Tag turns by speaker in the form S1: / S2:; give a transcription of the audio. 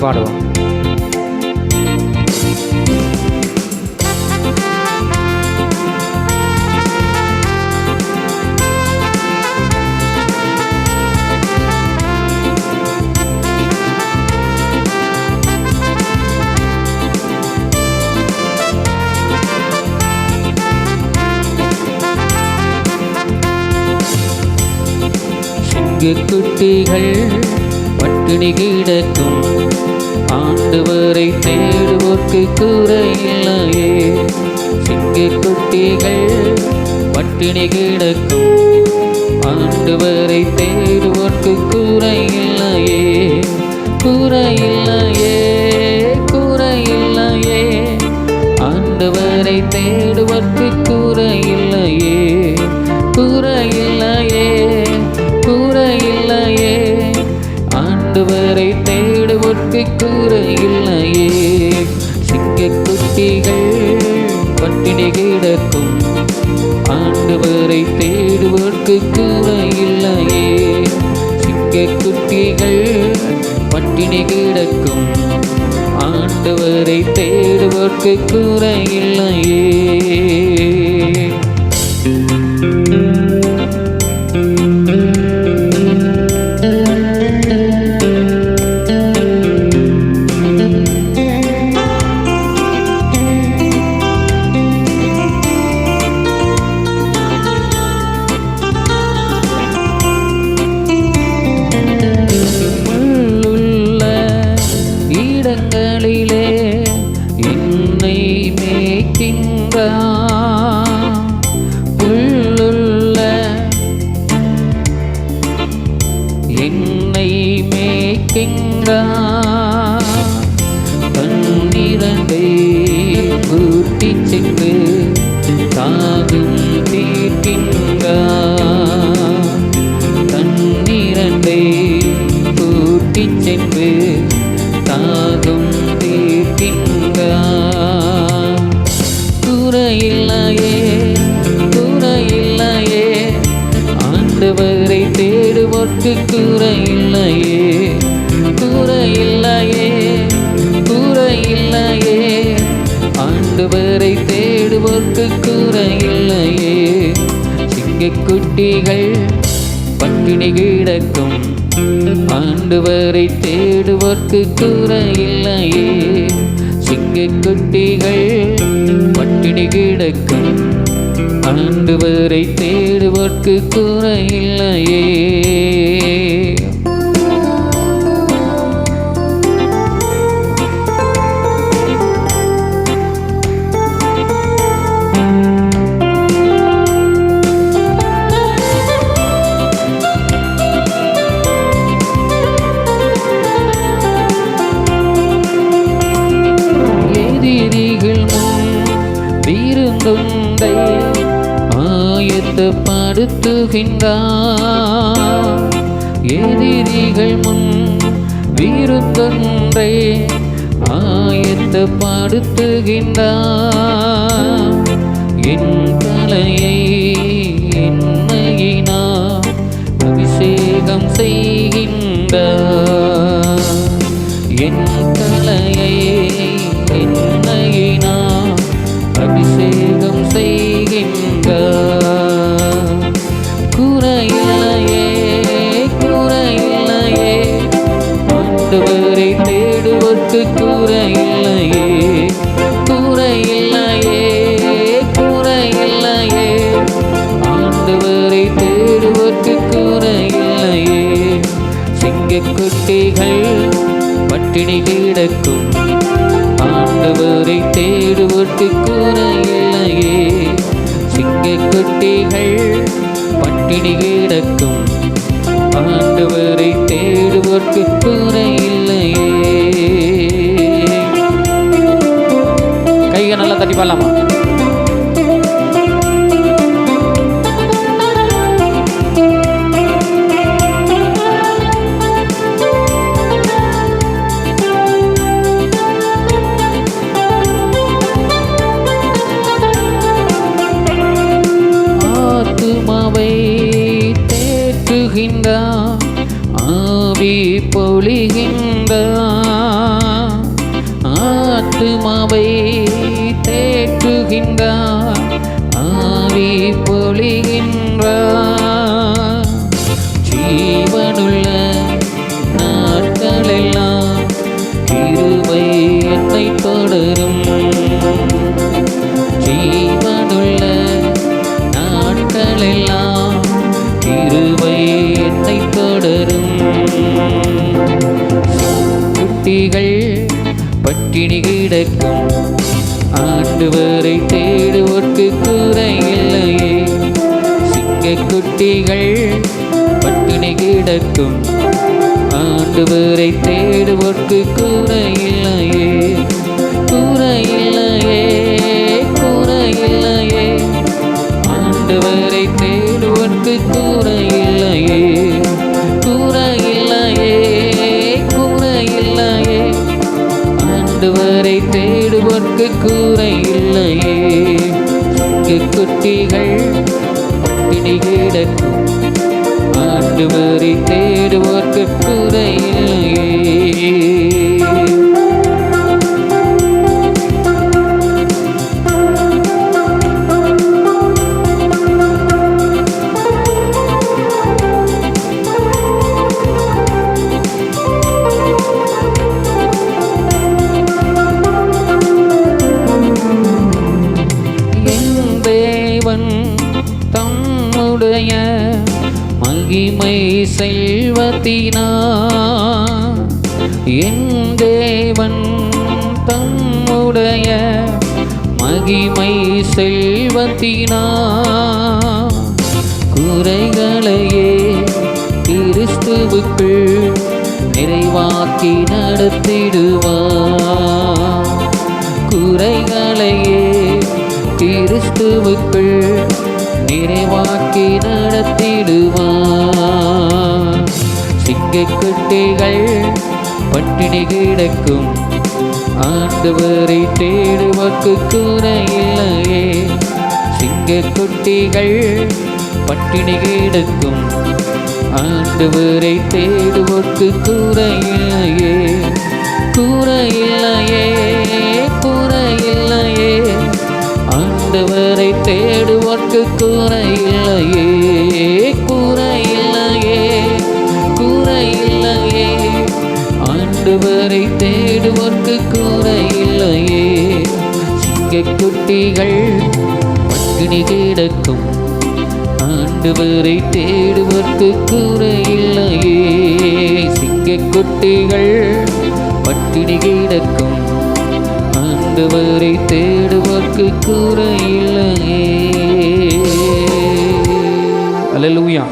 S1: பாடி பாடுவோம்
S2: குட்டிகள் பட்டினி கிடக்கும். ஆண்டவரை தேடுவோர்க்கு குறையில்லையே சிங்க குட்டிகள் பட்டினி கிடக்கும். ஆண்டவரை தேடுவோர்க்கு குறையில்லையே குறையில்லையே குறையில்லையே ஆண்டவரை தேடுவர்க்கு தேடுவதற்கு கூட இல்லையே சிங்க குட்டிகள் பட்டினி கிடக்கும். ஆண்டவரை தேடுவோர்க்கு குறையில்லையே இல்லையே என்னை மேய்க்கின்றா தன்னிரண்டை கூட்டி சென்று தாகும் தீர்க்கின்றா குறையில்லையே குறையில்லையே குறையில்லையே ஆண்டவரை தேடுவோர்க்கு குறையில்லையே சிங்கக்குட்டிகள் பட்டினி கிடக்கும். ஆண்டவரை தேடுவோர்க்கு குறையில்லையே சிங்கக்குட்டிகள் பட்டினி கிடக்கும். ஆண்டவரை தேடுவோர்க்கு குறையில்லையே இல்லையே. ஆயத்தப்படுத்துகின்றார் எதிரிகள் முன் விருந்தொன்றை ஆயத்தப்படுத்துகின்றார் என் தலையை என்னையினா அபிஷேகம் செய்கின்றார். பட்டினி கிடக்கும். ஆண்டவரை தேடுவதற்கு குறையில்லையே சிங்கக்குட்டிகள் பட்டினி கிடக்கும். ஆண்டவரை தேடுவதற்கு குறையில்லையே கையை நல்லா தட்டி பாடலாமா? பொழிகின்றார் ஆவி பொழிகின்றார் ஆத்துமாவை தேற்றுகின்றார் ஆவி பொழிகின்றார் குட்டிகள் பட்டினி கிடக்கும். ஆண்டவரை தேடுவோர்க்கு கூற இல்லையே கூற இல்லையே கூற இல்லையே ஆண்டவரை தேடுவோர்க்கு கூற இல்லையே கூற இல்லையே கூற இல்லையே ஆண்டவரை தேடுவோர்க்கு கூற இல்லையே குட்டிகள் பட்டினி கிடக்கும். ஆண்டவரை தேடுவோர்க்கு கூரை மகிமை செல்வத்தினா என் தேவன் தம்முடைய மகிமை செல்வத்தினா குறைகளையே கிறிஸ்துவுக்குள் நிறைவாக்கி நடத்திடுவார். குறைகளையே கிறிஸ்துவுக்குள் நிறைவாக்கி நடத்திடுவான் சிங்கக்குட்டிகள் பட்டினி கிடக்கும். ஆண்டவரை தேடுவக்கு குறை இல்லையே சிங்கக்குட்டிகள் பட்டினி கிடக்கும். ஆண்டவரை தேடுவோர்க்கு குறை தேடுவோர்க்கு குறையில்லையே குறையில்லையே குறையில்லையே. ஆண்டவரை தேடுவோர்க்கு குறையில்லையே. சிங்கக்குட்டிகள் பட்டினி கிடக்கும். ஆண்டவரை தேடுவதற்கு குறையில்லையே. சிங்கக்குட்டிகள் பட்டினி கிடக்கும். ஆண்டவரை தேடுவதற்கு குறை இல்லையே. அல்லேலூயா